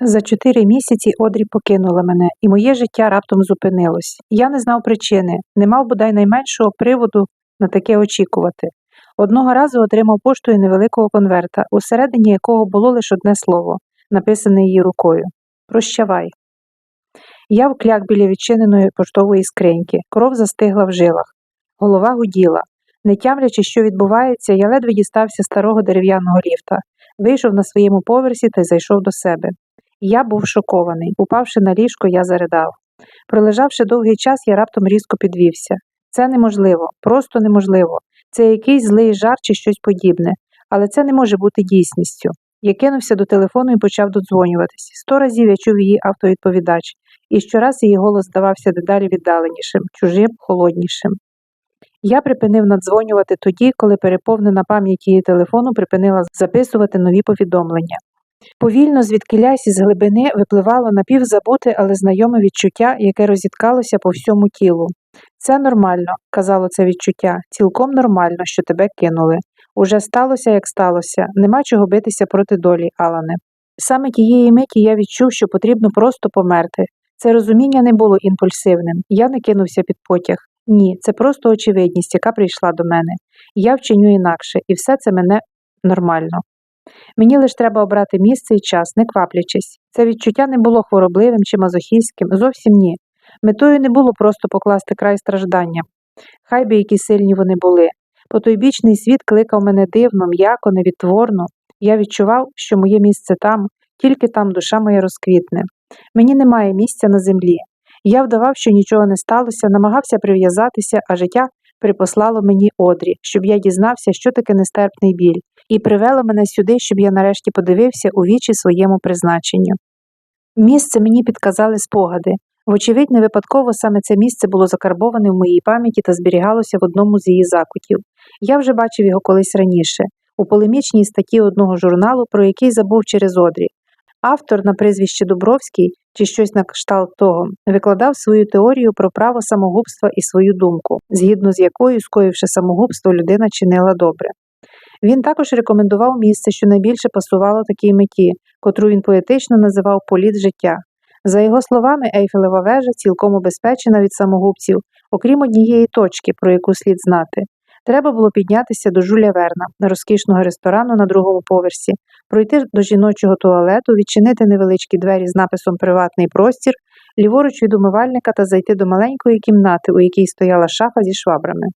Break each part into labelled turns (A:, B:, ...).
A: За чотири місяці Одрі покинула мене, і моє життя раптом зупинилось. Я не знав причини, не мав бодай найменшого приводу на таке очікувати. Одного разу отримав поштою невеликого конверта, усередині якого було лише одне слово, написане її рукою Прощавай. Я вкляк біля відчиненої поштової скриньки, кров застигла в жилах, голова гуділа. Не тямлячи, що відбувається, я ледве дістався старого дерев'яного ліфта, вийшов на своєму поверсі та зайшов до себе. Я був шокований. Упавши на ліжко, я заридав. Пролежавши довгий час, я раптом різко підвівся. Це неможливо, просто неможливо. Це якийсь злий жар чи щось подібне, але це не може бути дійсністю. Я кинувся до телефону і почав додзвонюватись. Сто разів я чув її автовідповідач, і щораз її голос здавався дедалі віддаленішим, чужим, холоднішим. Я припинив надзвонювати тоді, коли переповнена пам'ять її телефону припинила записувати нові повідомлення. Повільно звідкилясь із глибини випливало напівзабуте, але знайоме відчуття, яке розіткалося по всьому тілу. Це нормально, казало це відчуття, цілком нормально, що тебе кинули. Уже сталося, як сталося, нема чого битися проти долі, Алане. Саме тієї миті я відчув, що потрібно просто померти. Це розуміння не було імпульсивним. Я не кинувся під потяг. Ні, це просто очевидність, яка прийшла до мене. Я вчиню інакше, і все це мене нормально. Мені лише треба обрати місце і час, не кваплячись. Це відчуття не було хворобливим чи мазохістським, зовсім ні. Метою не було просто покласти край стражданням. Хай би які сильні вони були. Потойбічний світ кликав мене дивно, м'яко, невідтворно. Я відчував, що моє місце там, тільки там душа моя розквітне. Мені немає місця на землі. Я вдавав, що нічого не сталося, намагався прив'язатися, а життя припослало мені одрі, щоб я дізнався, що таке нестерпний біль, і привело мене сюди, щоб я нарешті подивився у вічі своєму призначенню. Місце мені підказали спогади. Вочевидь, не випадково саме це місце було закарбоване в моїй пам'яті та зберігалося в одному з її закутів. Я вже бачив його колись раніше, у полемічній статті одного журналу, про який забув через одрі. Автор на прізвище Дубровський чи щось на кшталт того викладав свою теорію про право самогубства і свою думку, згідно з якою, скоївши самогубство, людина чинила добре. Він також рекомендував місце, що найбільше пасувало такій меті, котру він поетично називав політ життя. За його словами, Ейфелева вежа цілком убезпечена від самогубців, окрім однієї точки, про яку слід знати. Треба було піднятися до Жуля Верна, розкішного ресторану на другому поверсі, пройти до жіночого туалету, відчинити невеличкі двері з написом Приватний простір, ліворуч від умивальника та зайти до маленької кімнати, у якій стояла шафа зі швабрами.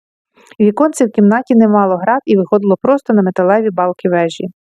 A: Віконце в кімнаті не мало град і виходило просто на металеві балки вежі.